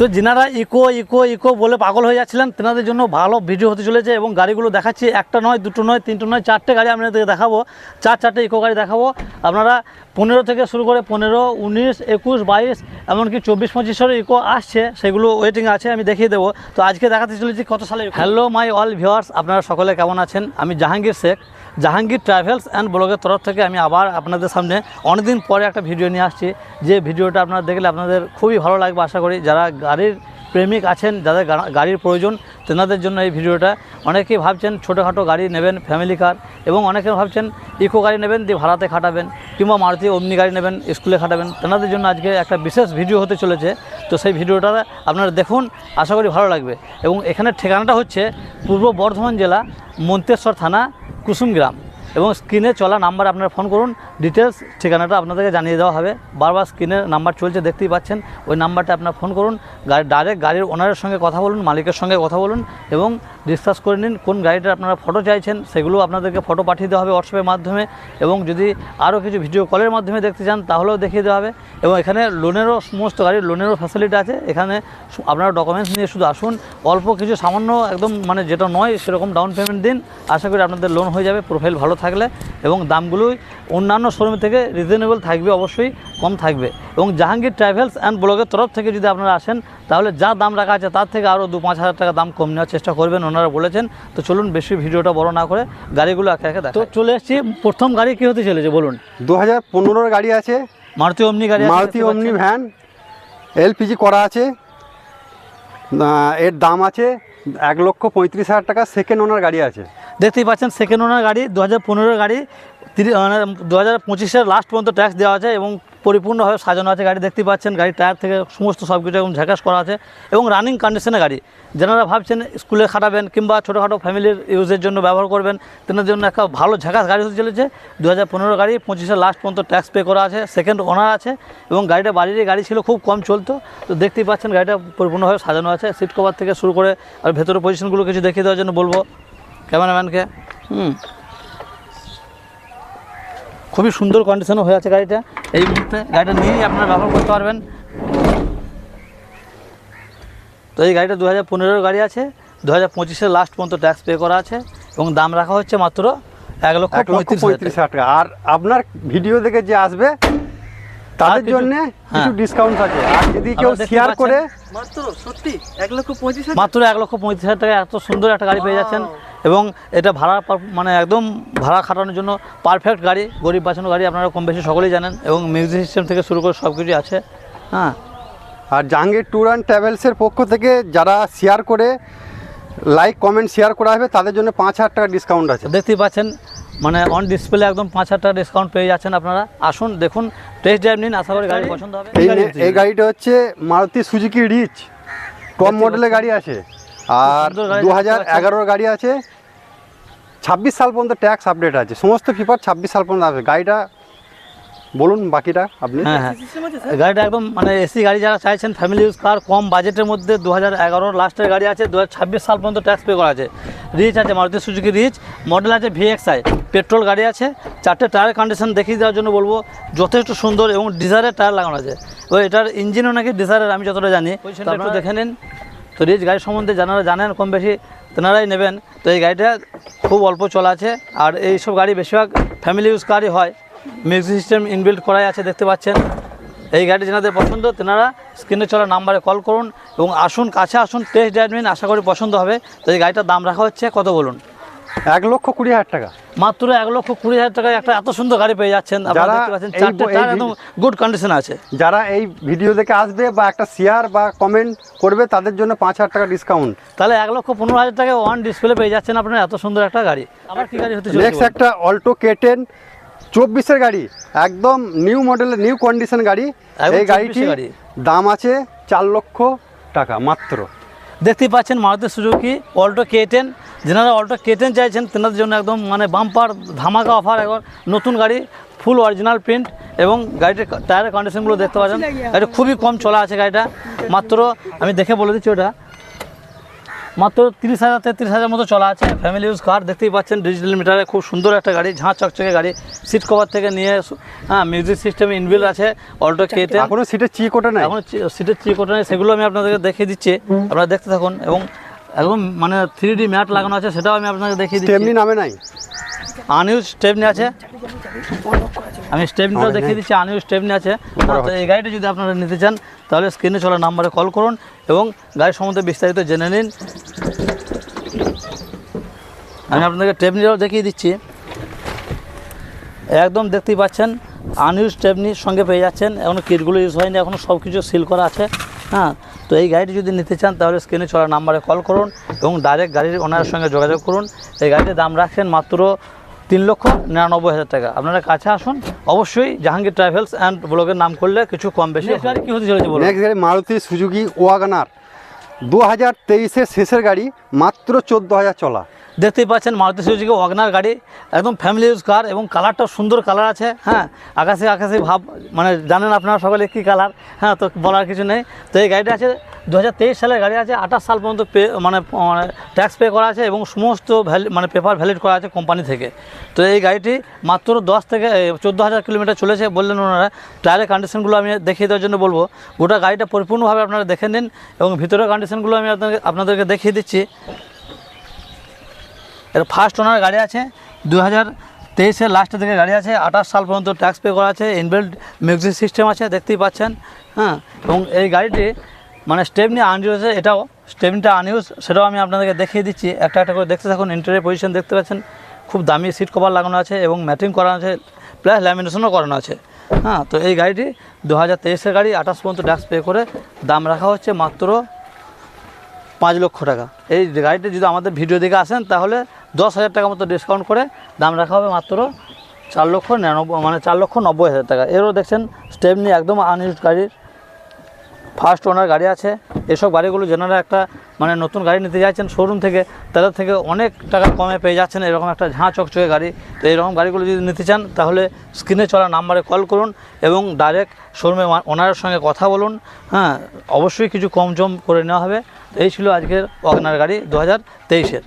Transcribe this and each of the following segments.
তো যিনারা eco eco eco বলে পাগল হয়ে যাচ্ছিলেন, তেনাদের জন্য ভালো ভিডিও হতে চলেছে এবং গাড়িগুলো দেখাচ্ছি। একটা নয়, দুটো নয়, তিনটে নয়, চারটে গাড়ি আপনাদেরকে দেখাবো। চার, চারটে ইকো গাড়ি দেখাবো। আপনারা পনেরো থেকে শুরু করে পনেরো, উনিশ, একুশ, বাইশ, এমনকি চব্বিশ পঁচিশেরও ইকো আসছে, সেগুলো ওয়েটিং আছে, আমি দেখিয়ে দেবো। তো আজকে দেখাতে চলেছি কত সালে হ্যালো মাই অল ভিউয়ার্স আপনারা সকলে কেমন আছেন? আমি জাহাঙ্গীর শেখ। জাহাঙ্গীর ট্রাভেলস অ্যান্ড ব্লগের তরফ থেকে আমি আবার আপনাদের সামনে অনেকদিন পরে একটা ভিডিও নিয়ে আসছি। যে ভিডিওটা আপনারা দেখলে আপনাদের খুবই ভালো লাগবে আশা করি। যারা গাড়ির প্রেমিক আছেন, যাদের গাড়ির প্রয়োজন, তেনাদের জন্য এই ভিডিওটা। অনেকেই ভাবছেন ছোটোখাটো গাড়ি নেবেন, ফ্যামিলি কার, এবং অনেকে ভাবছেন ইকো গাড়ি নেবেন দিয়ে ভাড়াতে খাটাবেন, কিংবা মারুতি অমনি গাড়ি নেবেন, স্কুলে খাটাবেন। তেনাদের জন্য আজকে একটা বিশেষ ভিডিও হতে চলেছে। তো সেই ভিডিওটা আপনারা দেখুন, আশা করি ভালো লাগবে। এবং এখানের ঠিকানাটা হচ্ছে পূর্ব বর্ধমান জেলা, মন্তেশ্বর থানা কুসুমগ্রাম এবং স্ক্রিনে চলা নাম্বার আপনারা ফোন করুন। ডিটেলস ঠিকানাটা আপনাদেরকে জানিয়ে দেওয়া হবে। বারবার স্ক্রিনের নাম্বার চলছে, দেখতেই পাচ্ছেন। ওই নাম্বারটা আপনারা ফোন করুন। গাড়ি ডাইরেক্ট গাড়ির ওনারের সঙ্গে কথা বলুন, মালিকের সঙ্গে কথা বলুন এবং ডিসকাস করে নিন কোন গাড়িটার আপনারা ফটো চাইছেন সেগুলো আপনাদেরকে ফটো পাঠিয়ে দেওয়া হবে হোয়াটসঅ্যাপের মাধ্যমে এবং যদি আরও কিছু ভিডিও কলের মাধ্যমে দেখতে চান, তাহলেও দেখিয়ে দেওয়া হবে। এবং এখানে লোনেরও সমস্ত গাড়ির লোনেরও ফ্যাসিলিটি আছে। এখানে আপনারা ডকুমেন্টস নিয়ে শুধু আসুন। অল্প কিছু সামান্য একদম মানে যেটা নয়, সেরকম ডাউন পেমেন্ট দিন। আশা করি আপনাদের লোন হয়ে যাবে প্রোফাইল ভালো থাকলে এবং দামগুলোই অন্যান্য শোরুম থেকে রিজনেবল থাকবে অবশ্যই কম থাকবে। এবং জাহাঙ্গীর ট্রাভেলস অ্যান্ড ব্লগের তরফ থেকে যদি আপনারা আসেন তাহলে যা দাম রাখা আছে তার থেকে আরও দু পাঁচ হাজার টাকা দাম কম নেওয়ার চেষ্টা করবেন ওনারা বলেছেন। তো চলুন বেশি ভিডিওটা বড় না করে গাড়িগুলো একে একে তো চলে এসেছি প্রথম গাড়ি কী হতে চলেছে বলুন? দু হাজার পনেরোর গাড়ি আছে। মারুতি অমনি গাড়ি মারুতি অমনি। ভ্যান এলপিজি করা আছে। এর দাম আছে এক লক্ষ পঁয়ত্রিশ হাজার টাকা সেকেন্ড ওনার গাড়ি আছে। দেখতেই পাচ্ছেন সেকেন্ড ওনার গাড়ি দু হাজার পনেরো গাড়ি মানে দু হাজার পঁচিশের লাস্ট পর্যন্ত ট্যাক্স দেওয়া আছে এবং পরিপূর্ণভাবে সাজানো আছে গাড়ি, দেখতে পাচ্ছেন গাড়ির টায়ার থেকে সমস্ত সব কিছু এবং ঝাঁকাস করা আছে এবং রানিং কন্ডিশনে গাড়ি। যারা ভাবছেন স্কুলে খাটাবেন কিংবা ছোটোখাটো ফ্যামিলির ইউজের জন্য ব্যবহার করবেন, তেনার জন্য একটা ভালো ঝাঁকাস গাড়ি হতে চলেছে। দু হাজার পনেরো গাড়ি পঁচিশের লাস্ট পর্যন্ত ট্যাক্স পে করা আছে সেকেন্ড ওনার আছে এবং গাড়িটা বাড়িরই গাড়ি ছিল, খুব কম চলতো। তো দেখতেই পাচ্ছেন গাড়িটা পরিপূর্ণভাবে সাজানো আছে সিট কভার থেকে শুরু করে আর ভেতরের পজিশনগুলো কিছু দেখিয়ে দেওয়ার জন্য বলব। ক্যামেরাম্যানকে হুম। খুবই সুন্দর কন্ডিশনও হয়ে আছে গাড়িটা। এই মুহূর্তে গাড়িটা নিয়েই আপনারা ব্যবহার করতে পারবেন। তো এই গাড়িটা দু হাজার পনেরোর গাড়ি আছে দু হাজার পঁচিশের লাস্ট পর্যন্ত ট্যাক্স পে করা আছে এবং দাম রাখা হচ্ছে মাত্র এক লক্ষ পঁয়ত্রিশ পঁয়ত্রিশ হাজার টাকা। আর আপনার ভিডিও দেখে যে আসবে তাদের জন্য কিছু। ডিসকাউন্ট আছে। আর যদি কেউ শেয়ার করে মাত্র সত্যি এক লক্ষ হাজার মাত্র এক লক্ষ পঁয়ত্রিশ হাজার টাকা এত সুন্দর একটা গাড়ি পেয়ে যাচ্ছেন। এবং এটা ভাড়া মানে একদম ভাড়া খাটানোর জন্য পারফেক্ট গাড়ি গরিব বাঁচানো গাড়ি আপনারা কম বেশি সকলেই জানেন এবং মিউজিক সিস্টেম থেকে শুরু করে সব কিছুই আছে হ্যাঁ। আর জাহাঙ্গীর ট্যুর অ্যান্ড ট্রাভেলসের পক্ষ থেকে যারা শেয়ার করে লাইক কমেন্ট শেয়ার করা হবে তাদের জন্য পাঁচ হাজার টাকা ডিসকাউন্ট আছে। দেখতেই পাচ্ছেন মানে অন ডিসপ্লে একদম পাঁচ হাজার টাকা ডিসকাউন্ট পেয়ে যাচ্ছেন আপনারা। আসুন দেখুন টেস্ট ড্রাইভ নিন আশা করি গাড়ি পছন্দ হবে। এই এই গাড়িটা হচ্ছে মারুতি সুজুকি রিচ টপ মডেলের গাড়ি আছে। আর দু হাজার এগারোর গাড়ি আছে। ছাব্বিশ সাল পর্যন্ত ট্যাক্স আপডেট আছে। সমস্ত পেপার ছাব্বিশ সাল পর্যন্ত আসবে। গাড়িটা বলুন বাকিটা আপনি। হ্যাঁ হ্যাঁ। গাড়িটা একদম মানে এসি গাড়ি যারা চাইছেন ফ্যামিলি ইউজ কার কম বাজেটের মধ্যে দু হাজার এগারোর লাস্টের গাড়ি আছে। দু হাজার ছাব্বিশ সাল পর্যন্ত ট্যাক্স পে করা আছে। রিচ আছে মারুতি সুজুকি রিচ মডেল আছে ভিএক্সআই পেট্রোল গাড়ি আছে। চারটে টায়ার কন্ডিশন দেখিয়ে দেওয়ার জন্য বলব যথেষ্ট সুন্দর এবং ডিজারের টায়ার লাগানো আছে। এবং এটার ইঞ্জিনও নাকি ডিজারের আমি যতটা জানি। একটু দেখে নিন। তো রিচ গাড়ি সম্বন্ধে যারা জানেন কম বেশি তেনারাই নেবেন। তো এই গাড়িটা খুব অল্প চলা আছে। আর এই সব গাড়ি বেশিরভাগ ফ্যামিলি ইউজ কারই হয়। মিউজিক সিস্টেম ইনবিল্ড করাই আছে, দেখতে পাচ্ছেন। এই গাড়ি যেনাদের পছন্দ, তেনারা স্ক্রিনে চলা নাম্বারে কল করুন এবং আসুন, কাছে আসুন টেস্ট ড্রাইভ আশা করি পছন্দ হবে। তো এই গাড়িটার দাম রাখা হচ্ছে, কত বলুন? এক লক্ষ কুড়ি হাজার টাকা। মাত্র এক লক্ষ কুড়ি হাজার টাকায় একটা এত সুন্দর গাড়ি পেয়ে যাচ্ছেন। আপনারা যারা দেখতে পাচ্ছেন চারটে টায়ার একদম গুড কন্ডিশন আছে। যারা এই ভিডিও দেখে আসবে বা একটা শেয়ার বা কমেন্ট করবে তাদের জন্য পাঁচ হাজার টাকা ডিসকাউন্ট তাহলে এক লক্ষ পনেরো হাজার টাকায় ওয়ান ডিসপ্লে পেয়ে যাচ্ছেন আপনারা এত সুন্দর একটা গাড়ি। আবার কি গাড়ি হতে নেক্সট একটা অল্টো কেটেন চব্বিশের গাড়ি একদম নিউ মডেলের নিউ কন্ডিশন গাড়ি। এই গাড়িটি গাড়ি। দাম আছে চার লক্ষ টাকা মাত্র। দেখতেই পাচ্ছেন Maruti Suzuki Alto K ten যেনারা অল্টো কে টেন চাইছেন তেনাদের জন্য একদম মানে বাম্পার ধামাকা অফার একবার নতুন গাড়ি ফুল অরিজিনাল প্রিন্ট এবং গাড়িটির টায়ারের কন্ডিশনগুলো দেখতে পাচ্ছেন। গাড়িটা খুবই কম চলা আছে গাড়িটা। মাত্র আমি দেখে বলে দিচ্ছি ওটা। মাত্র তিরিশ হাজার তেত্রিশ হাজার মতো চলা আছে। ফ্যামিলি ইউজ কার দেখতেই পাচ্ছেন ডিজিটাল মিটারে খুব সুন্দর একটা গাড়ি ঝাঁ চকচকে গাড়ি। সিট কভার থেকে নিয়ে হ্যাঁ মিউজিক সিস্টেম ইনবিল আছে অল্টো কেটে। এখনও সিটের চিক ওঠে নাই? এখন সিটের চিক ওঠা নেই সেগুলো আমি আপনাদেরকে দেখিয়ে দিচ্ছি। আপনারা দেখতে থাকুন এবং একদম মানে থ্রি ডি ম্যাট লাগানো আছে সেটাও আমি আপনাকে দেখিয়ে দিচ্ছি। নামে নাই? আনইউজ স্টেপনি আছে। আমি স্টেপনিটাও দেখিয়ে দিচ্ছি আনইউজ স্টেপনি আছে। তো এই গাড়িটি যদি আপনারা নিতে চান তাহলে স্ক্রিনে চলা নাম্বারে কল করুন এবং গাড়ির সম্বন্ধে বিস্তারিত জেনে নিন। আমি আপনাদেরকে স্টেপনিটাও দেখিয়ে দিচ্ছি। একদম দেখতেই পাচ্ছেন আনইউজ স্টেপনির সঙ্গে পেয়ে যাচ্ছেন। এখনও কিটগুলো ইউজ হয়নি এখনও সব কিছু সিল করা আছে। হ্যাঁ তো এই গাড়িটি যদি নিতে চান তাহলে স্ক্রিনে চলা নাম্বারে কল করুন এবং ডাইরেক্ট গাড়ির ওনার সঙ্গে যোগাযোগ করুন। এই গাড়িটির দাম রাখছেন মাত্র তিন লক্ষ নিরানব্বই হাজার টাকা। আপনারা কাছে আসুন অবশ্যই জাহাঙ্গীর ট্রাভেলস অ্যান্ড ব্লগের নাম করলে কিছু কম বেশি গাড়ি কী হতে চলেছে বলুন? নেক্সট গাড়ি মারুতি সুজুকি ওয়াগানার। দু হাজার তেইশের শেষের গাড়ি মাত্র চোদ্দ হাজার চলা। দেখতেই পাচ্ছেন, মারুতি সুজুকি ওয়াগনার গাড়ি, একদম ফ্যামিলি ইউজ কার এবং কালারটা সুন্দর কালার আছে হ্যাঁ আকাশে আকাশে ভাব মানে জানেন আপনারা সকলে কী কালার হ্যাঁ তো বলার কিছু নেই। তো এই গাড়িটা আছে দু হাজার তেইশ সালের গাড়ি আছে, আঠাশ সাল পর্যন্ত পে মানে মানে ট্যাক্স পে করা আছে এবং সমস্ত ভ্যালি মানে পেপার ভ্যালিড করা আছে কোম্পানি থেকে। তো এই গাড়িটি মাত্র দশ থেকে চোদ্দ হাজার কিলোমিটার চলেছে বললেন ওনারা। টায়ারের কন্ডিশনগুলো আমি দেখিয়ে দেওয়ার জন্য বলব। গোটা গাড়িটা পরিপূর্ণভাবে আপনারা দেখে নিন এবং ভিতরের কন্ডিশনগুলো আমি আপনাদের, আপনাদেরকে দেখিয়ে দিচ্ছি। এর ফার্স্ট ওনার গাড়ি আছে দু হাজার তেইশের লাস্টের দিকে গাড়ি আছে, আঠাশ সাল পর্যন্ত ট্যাক্স পে করা আছে ইনবিল্ড মিউজিক সিস্টেম আছে, দেখতেই পাচ্ছেন হ্যাঁ? এবং এই গাড়িটি মানে স্টেপনি আনইউজ এটাও স্টেপনিটা আনইউজ সেটাও আমি আপনাদেরকে দেখিয়ে দিচ্ছি। একটা একটা করে দেখতে থাকুন ইন্টারিয়ার পজিশন দেখতে পাচ্ছেন, খুব দামি সিট কভার লাগানো আছে এবং ম্যাটিং করানো আছে প্লাস ল্যামিনেশনও করানো আছে হ্যাঁ? তো এই গাড়িটি দু হাজার তেইশের গাড়ি, আঠাশ পর্যন্ত ট্যাক্স পে করে দাম রাখা হচ্ছে মাত্র পাঁচ লক্ষ টাকা। এই গাড়িটি যদি আমাদের ভিডিও দেখে আসেন, তাহলে দশ হাজার টাকা মতো ডিসকাউন্ট করে দাম রাখা হবে মাত্র চার লক্ষ নিরানব্বই মানে চার লক্ষ নব্বই হাজার টাকা। এরও দেখছেন স্টেপনি একদম আনইউজ গাড়ির ফার্স্ট ওনার গাড়ি আছে। এসব গাড়িগুলো যেনারা একটা মানে নতুন গাড়ি নিতে যাচ্ছেন শোরুম থেকে, তাদের থেকে অনেক টাকা কমে পেয়ে যাচ্ছেন। এরকম একটা ঝাঁ চকচকে গাড়ি। তো এরকম গাড়িগুলো যদি নিতে চান, তাহলে স্ক্রিনে চলা নাম্বারে কল করুন এবং ডাইরেক্ট শোরুমে ওনারের সঙ্গে কথা বলুন। হ্যাঁ অবশ্যই কিছু কম জম করে নেওয়া হবে। এই ছিল আজকের অগনার গাড়ি দু হাজার তেইশের।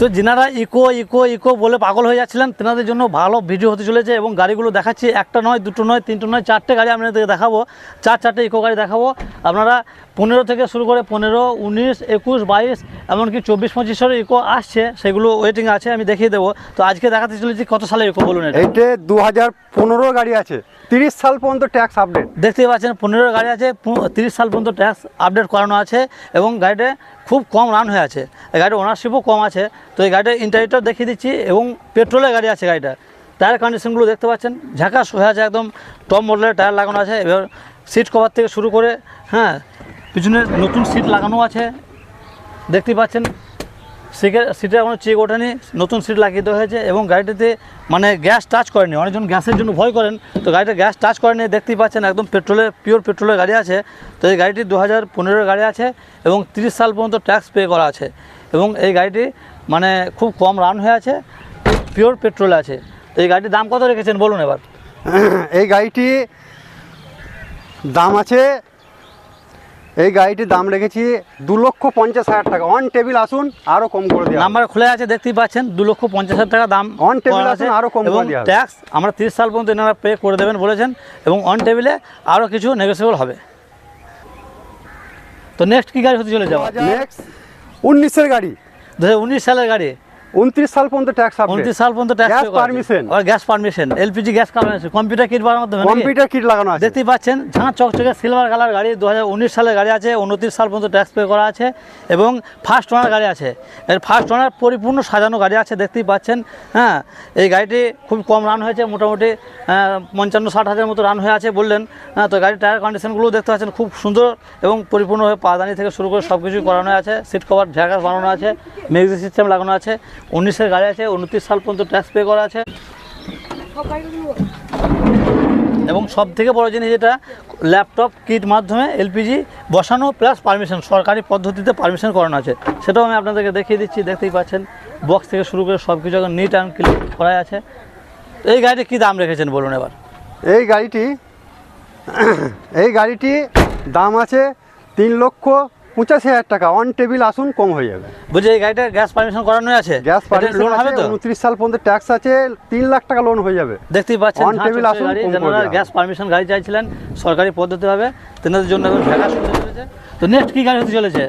তো যেনারা ইকো ইকো ইকো বলে পাগল হয়ে যাচ্ছিলেন, তেনাদের জন্য ভালো ভিডিও হতে চলেছে এবং গাড়িগুলো দেখাচ্ছি। একটা নয়, দুটো নয়, তিনটে নয়, চারটে গাড়ি আপনাদেরকে দেখাবো। চার চারটে ইকো গাড়ি দেখাবো। আপনারা পনেরো থেকে শুরু করে পনেরো উনিশ একুশ বাইশ এমনকি চব্বিশ পঁচিশের ইকো আসছে সেগুলো ওয়েটিং আছে আমি দেখিয়ে দেবো। তো আজকে দেখাতে চলেছি কত সালে ইকো বলুন এটা। এইটে দু হাজার পনেরো গাড়ি আছে তিরিশ সাল পর্যন্ত ট্যাক্স আপডেট দেখতেই পাচ্ছেন পনেরো গাড়ি আছে তিরিশ সাল পর্যন্ত ট্যাক্স আপডেট করানো আছে এবং গাড়িটা খুব কম রান হয়ে আছে। এই গাড়ির ওনারশিপও কম আছে। তো এই গাড়িটার ইন্টারিটাও দেখিয়ে দিচ্ছি এবং পেট্রোলের গাড়ি আছে গাড়িটা। টায়ার কন্ডিশনগুলো দেখতে পাচ্ছেন ঝাঁকাশ হয়ে আছে একদম টপ মডেলের টায়ার লাগানো আছে এবার সিট কভার থেকে শুরু করে হ্যাঁ পিছনে নতুন সিট লাগানো আছে। দেখতেই পাচ্ছেন সিটে সিটে এখনও চেক ওঠেনি, নতুন সিট লাগিয়ে দেওয়া হয়েছে এবং গাড়িটিতে মানে গ্যাস টাচ করেনি। অনেকজন গ্যাসের জন্য ভয় করেন, তো গাড়িটা গ্যাস টাচ করেনি। দেখতেই পাচ্ছেন, একদম পেট্রোলের পিওর পেট্রোলের গাড়ি আছে। তো এই গাড়িটি দু হাজার গাড়ি আছে এবং তিরিশ সাল পর্যন্ত ট্যাক্স পে করা আছে। এবং এই গাড়িটি মানে খুব কম রান হয়ে আছে পিওর পেট্রোল আছে। তো এই গাড়িটির দাম কত রেখেছেন বলুন এবার? এই গাড়িটি দাম আছে এই গাড়িটির দাম রেখেছি দু লক্ষ পঞ্চাশ হাজার টাকা। অন টেবিল আসুন আরও কম করে দেওয়া হবে। নাম্বার খুলে আছে দেখতেই পাচ্ছেন দু লক্ষ পঞ্চাশ হাজার টাকা দাম অন টেবিল আসুন, আরও কম করে এবং ট্যাক্স আমরা তিরিশ সাল পর্যন্ত এনারা পে করে দেবেন বলেছেন এবং অন টেবিলে আরও কিছু নেগোসিয়েবল হবে। তো নেক্সট কী গাড়ি হতে চলে যাওয়া নেক্সট উনিশের গাড়ি। দু হাজার উনিশ সালের গাড়ি। উনত্রিশ সাল পর্যন্ত ট্যাক্স আপডেট উনত্রিশ সাল পর্যন্ত ট্যাক্স Gas permission। আর gas permission LPG gas permission computer kit বানানোর মাধ্যমে কম্পিউটার কিট লাগানো আছে। দেখতেই পাচ্ছেন ঝাঁ চকচকে সিলভার কালার গাড়ি দু সালের গাড়ি আছে উনত্রিশ সাল পর্যন্ত ট্যাক্স পে করা আছে এবং ফার্স্ট ওনার গাড়ি আছে। এর ফার্স্ট ওনার পরিপূর্ণ সাজানো গাড়ি আছে দেখতেই পাচ্ছেন হ্যাঁ? এই গাড়িটি খুব কম রান হয়েছে মোটামুটি পঞ্চান্ন ষাট হাজার মতো রান হয়ে আছে বললেন। হ্যাঁ তো গাড়ির টায়ার কন্ডিশনগুলো দেখতে পাচ্ছেন খুব সুন্দর এবং পরিপূর্ণভাবে পাদানি থেকে শুরু করে সব কিছুই করানো আছে সিট কভার ঝাঁকাস বানানো আছে মিউজিক সিস্টেম লাগানো আছে। উনিশের গাড়ি আছে, উনত্রিশ সাল পর্যন্ত ট্যাক্স পে করা আছে। এবং সব থেকে বড় জিনিস যেটা ল্যাপটপ কিট মাধ্যমে এলপিজি বসানো প্লাস পারমিশন সরকারি পদ্ধতিতে পারমিশন করানো আছে। সেটাও আমি আপনাদেরকে দেখিয়ে দিচ্ছি, দেখতেই পাচ্ছেন। বক্স থেকে শুরু করে সব কিছু এখন নিট অ্যান্ড ক্লিন করা আছে। এই গাড়িটি কী দাম রেখেছেন বলুন এবার? এই গাড়িটি এই গাড়িটি দাম আছে তিন লক্ষ পঁচাশি হাজার টাকা অন টেবিল আসুন কম হয়ে যাবে। বলছি এই গাড়িটা গ্যাস পারমিশন করানো আছে। গ্যাস পারমিশন লোন হবে তো? উনত্রিশ সাল পর্যন্ত ট্যাক্স আছে তিন লাখ টাকা লোন হয়ে যাবে। দেখতেই পাচ্ছেন অন টেবিল আসুন, যারা করে গ্যাস পারমিশন গাড়ি চাইছিলেন সরকারি পদ্ধতি হবে তেনাদের জন্য এখন তো নেক্সট কি গাড়ি হতে চলেছে?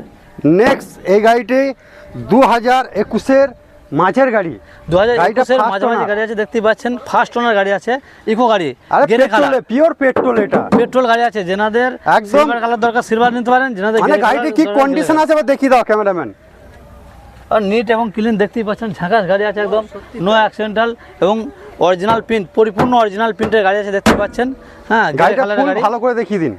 নেক্সট এই গাড়িটি দু হাজার একুশের মাঝের গাড়ি। দু হাজার মাঝামাঝি গাড়ি আছে দেখতে পাচ্ছেন। ফার্স্ট ওনার গাড়ি আছে ইকো গাড়ি পিওর পেট্রোল এটা। পেট্রোল গাড়ি আছে যেনাদের একদম। কালার দরকার সিলভার নিতে পারেন যেনাদের মানে গাড়িটি কি কন্ডিশন আছে দেখিয়ে দাও ক্যামেরাম্যান আর নিট এবং ক্লিন দেখতেই পাচ্ছেন ঝাঁকাস গাড়ি আছে একদম নো অ্যাক্সিডেন্টাল এবং অরিজিনাল প্রিন্ট পরিপূর্ণ অরিজিনাল প্রিন্টের গাড়ি আছে দেখতে পাচ্ছেন। হ্যাঁ গাড়ি। ভালো করে দেখিয়ে দিন।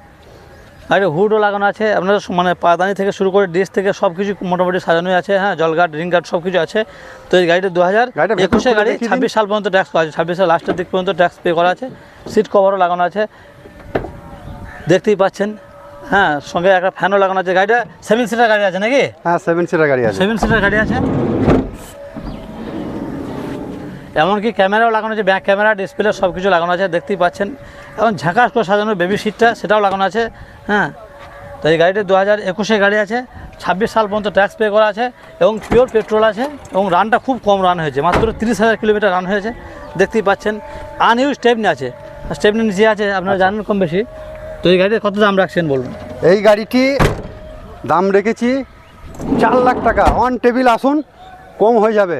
গাড়ি হুডও লাগানো আছে। আপনার মানে পাদানি থেকে শুরু করে ডিস থেকে সব কিছু মোটামুটি সাজানোই আছে। হ্যাঁ জল গার্ড রিং গার্ড সব কিছু আছে। তো এই গাড়িটা দু হাজার একুশে গাড়ি ছাব্বিশ সাল পর্যন্ত ট্যাক্স করা আছে। ছাব্বিশ সাল লাস্টের দিক পর্যন্ত ট্যাক্স পে করা আছে। সিট কভারও লাগানো আছে। দেখতেই পাচ্ছেন। হ্যাঁ সঙ্গে একটা ফ্যানও লাগানো আছে। গাড়িটা সেভেন সিটার গাড়ি আছে নাকি? হ্যাঁ সেভেন সিটার গাড়ি আছে। সেভেন সিটার গাড়ি আছে। এমনকি ক্যামেরাও লাগানো আছে। ব্যাক ক্যামেরা ডিসপ্লে সব কিছু লাগানো আছে। দেখতেই পাচ্ছেন। এখন ঝাঁকাস করে সাজানো বেবি সিটটা সেটাও লাগানো আছে। হ্যাঁ। তো এই গাড়িটা দু হাজার একুশে গাড়ি আছে ছাব্বিশ সাল পর্যন্ত ট্যাক্স পে করা আছে এবং পিওর পেট্রোল আছে এবং রানটা খুব কম রান হয়েছে মাত্র তিরিশ হাজার কিলোমিটার রান হয়েছে। দেখতেই পাচ্ছেন আনইউজ স্টেপনি আছে। স্টেপনি নিচে আছে আপনারা জানেন কম বেশি। তো এই গাড়ির কত দাম রাখছেন বলুন? এই গাড়িটি দাম রেখেছি চার লাখ টাকা। অন টেবিল আসুন কম হয়ে যাবে।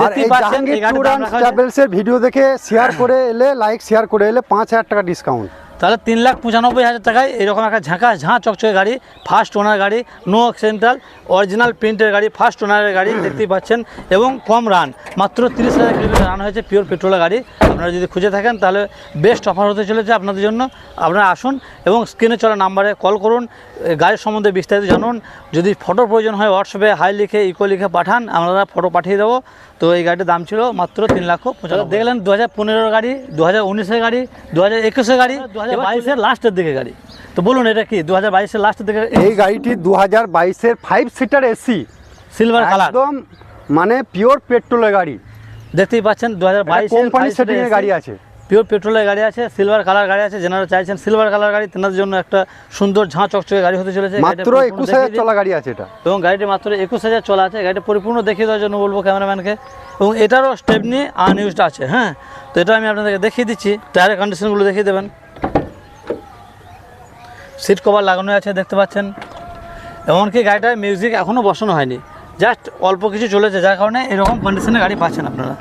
আর এই জাহাঙ্গীর ট্যুর অ্যান্ড রাখা হয়েছে। ট্রাভেলসের ভিডিও দেখে শেয়ার করে এলে লাইক শেয়ার করে এলে পাঁচ হাজার টাকা ডিসকাউন্ট তাহলে তিন লাখ পঁচানব্বই হাজার টাকায় এরকম একটা ঝাঁকা ঝাঁ চকচকে গাড়ি ফার্স্ট ওনার গাড়ি নো সেন্ট্রাল অরিজিনাল প্রিন্টের গাড়ি ফার্স্ট ওনারের গাড়ি, দেখতেই পাচ্ছেন, এবং কম রান মাত্র তিরিশ হাজার কিলোমিটার রান হয়েছে পিওর পেট্রোলের গাড়ি। আপনারা যদি খুঁজে থাকেন তাহলে বেস্ট অফার হতে চলেছে আপনাদের জন্য। আপনারা আসুন এবং স্ক্রিনে চলা নাম্বারে কল করুন গাড়ির সম্বন্ধে বিস্তারিত জানুন। যদি ফটোর প্রয়োজন হয় হোয়াটসঅ্যাপে হাই লিখে ইকো লিখে পাঠান আমরা ফটো পাঠিয়ে দেবো। তো এই গাড়িটির দাম ছিল মাত্র তিন লাখ পঁচাত্তর দেখলেন দু হাজার পনেরোর গাড়ি দু হাজার উনিশের গাড়ি দু হাজার একুশের গাড়ি দু হাজার বাইশের লাস্টের দিকে গাড়ি। তো বলুন এটা কি দু হাজার বাইশের লাস্টের দিকে এই গাড়িটি দু হাজার বাইশের five seater AC silver colour একদম মানে পিওর পেট্রোলের গাড়ি। দেখতেই পাচ্ছেন দু হাজার বাইশের কোম্পানি গাড়ি আছে। পিওর পেট্রোলের গাড়ি আছে সিলভার কালার গাড়ি আছে যেনারা চাইছেন সিলভার কালার গাড়ি তেনাদের জন্য একটা সুন্দর ঝাঁ চকচকে গাড়ি হতে চলেছে। মাত্র একুশ হাজার চলা গাড়ি আছে এটা। এবং গাড়িটি মাত্র একুশ হাজার চলা আছে। গাড়িটা পরিপূর্ণ দেখিয়ে দেওয়ার জন্য বলব ক্যামেরাম্যানকে। এবং এটারও স্টেপনি আনইউজড আছে হ্যাঁ? তো এটা আমি আপনাদেরকে দেখিয়ে দিচ্ছি। টায়ারের কন্ডিশনগুলো দেখিয়ে দেবেন। সিট কভার লাগানো আছে দেখতে পাচ্ছেন। এমনকি গাড়িটায় মিউজিক এখনও বসানো হয়নি। জাস্ট অল্প কিছু চলেছে, যার কারণে এরকম কন্ডিশনে গাড়ি পাচ্ছেন আপনারা।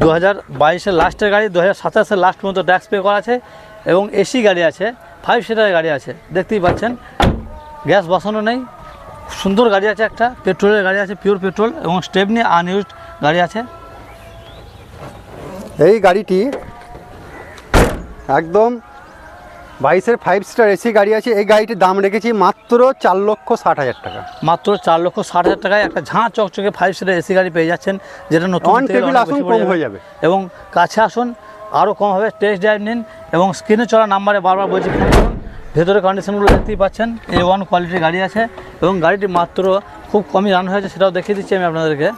দু হাজার বাইশের লাস্টের গাড়ি দু হাজার সাতাশের লাস্ট পর্যন্ত ট্যাক্স পে করা আছে এবং এসি গাড়ি আছে ফাইভ সিটারের গাড়ি আছে। দেখতেই পাচ্ছেন গ্যাস বসানো নেই। সুন্দর গাড়ি আছে একটা পেট্রোলের গাড়ি আছে পিওর পেট্রোল এবং স্টেপনি আনইউজড গাড়ি আছে। এই গাড়িটি একদম বাইশের ফাইভ স্টার এসি গাড়ি আছে এই গাড়িটির দাম রেখেছি মাত্র চার লক্ষ ষাট হাজার টাকা। মাত্র চার লক্ষ ষাট হাজার টাকায় একটা ঝাঁ চকচকে ফাইভ স্টার এসি গাড়ি পেয়ে যাচ্ছেন যেটা নতুন টেবিল আসুন কম হয়ে যাবে। এবং কাছে আসুন আরও কম হবে টেস্ট ড্রাইভ নিন এবং স্ক্রিনে চলা নাম্বারে বারবার বলছি ফোন করুন। ভেতরে কন্ডিশনগুলো দেখতেই পাচ্ছেন এ ওয়ান কোয়ালিটির গাড়ি আছে এবং গাড়িটি মাত্র খুব কমই রান হয়েছে সেটাও দেখিয়ে দিচ্ছি আমি আপনাদেরকে।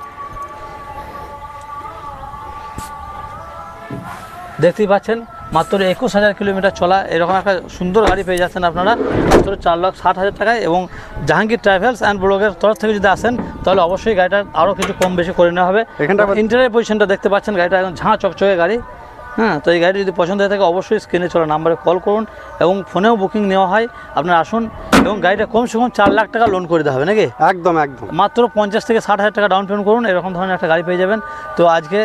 দেখতেই পাচ্ছেন মাত্র একুশ হাজার কিলোমিটার চলা এরকম একটা সুন্দর গাড়ি পেয়ে যাচ্ছেন আপনারা। মাত্র চার লাখ ষাট হাজার টাকায় এবং জাহাঙ্গীর ট্রাভেলস অ্যান্ড ব্লগের তরফ থেকে যদি আসেন তাহলে অবশ্যই গাড়িটা আরও কিছু কম বেশি করে নেওয়া হবে। ইন্টারিয়ার পজিশনটা দেখতে পাচ্ছেন গাড়িটা একদম ঝাঁ চকচকে গাড়ি। হ্যাঁ তো এই গাড়ি যদি পছন্দ হয়ে থাকে অবশ্যই স্ক্রিনে চলা নাম্বারে কল করুন এবং ফোনেও বুকিং নেওয়া হয় আপনারা আসুন এবং গাড়িটা কমসে কম চার লাখ টাকা লোন করে দিতে হবে নাকি? একদম একদম। মাত্র পঞ্চাশ থেকে ষাট হাজার টাকা ডাউন পেমেন্ট করুন এরকম ধরনের একটা গাড়ি পেয়ে যাবেন। তো আজকে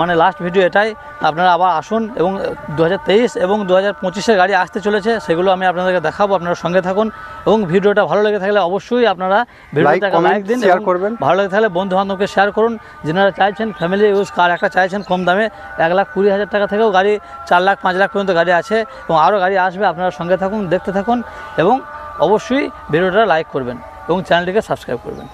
মানে লাস্ট ভিডিও এটাই। আপনারা আবার আসুন এবং দু হাজার তেইশ এবং দু হাজার গাড়ি আসতে চলেছে সেগুলো আমি আপনাদেরকে দেখাবো আপনারা সঙ্গে থাকুন। এবং ভিডিওটা ভালো লেগে থাকলে অবশ্যই আপনারা ভিডিওটাকে লাইক দিন এবং করবেন। ভালো লেগে থাকলে বন্ধু বান্ধবকে শেয়ার করুন। যেনারা চাইছেন ফ্যামিলি ইউজ কার একটা চাইছেন কম দামে এক লাখ কুড়ি হাজার টাকা থেকেও গাড়ি চার লাখ পাঁচ লাখ পর্যন্ত গাড়ি আছে এবং আরও গাড়ি আসবে আপনারা সঙ্গে থাকুন দেখতে থাকুন এবং অবশ্যই ভিডিওটা লাইক করবেন এবং চ্যানেলটিকে সাবস্ক্রাইব করবেন।